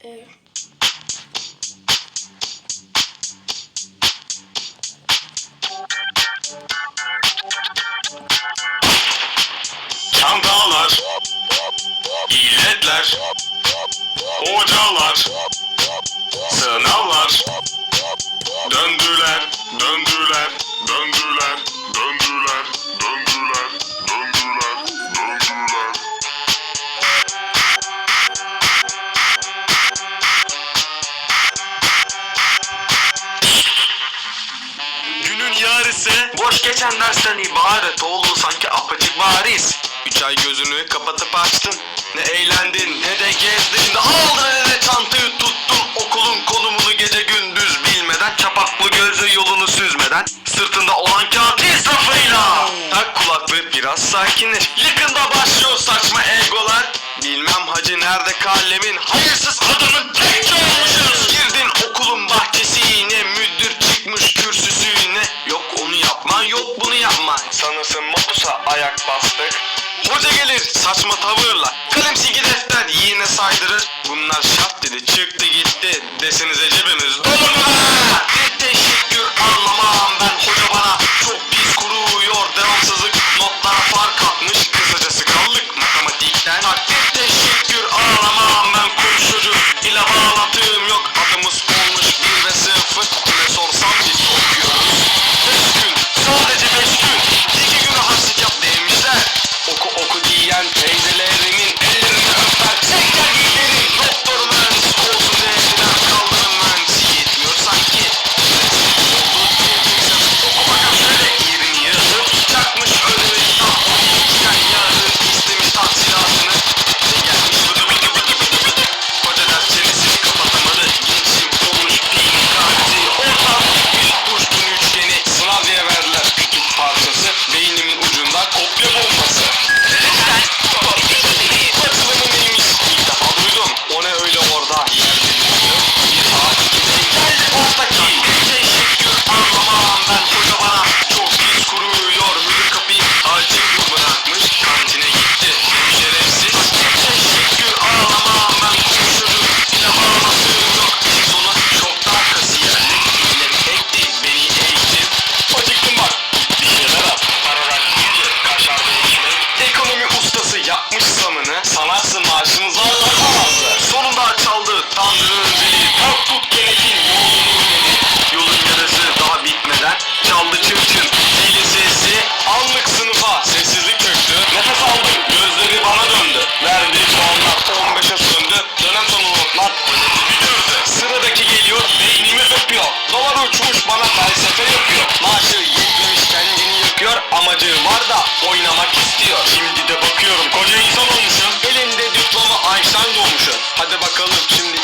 Evet. Çantalar, iletler, hocalar, sınavlar, döndüler, döndüler. dersi boş geçen dersten ibaret oldu sanki apaçık bariz. Üç ay gözünü kapatıp açtın. Ne eğlendin ne de gezdin. Ne aldın ne de çantayı tuttun. Okulun konumunu gece gündüz bilmeden. Çapaklı gözü yolunu süzmeden. Sırtında olan kağıt israfıyla. Tak kulaklık biraz sakinleş. Yakında başlıyor saçma egolar. Bilmem hacı nerede kalemin. Hayırsız bir saçma tavırla. Kalem silgi defter yine saydırır. Bunlar şap dedi çıktı gitti desenize cebimiz dolu olmak istiyor. Şimdi de bakıyorum koca insan olmuşum. Elinde diploma Einstein olmuşum. Hadi bakalım şimdi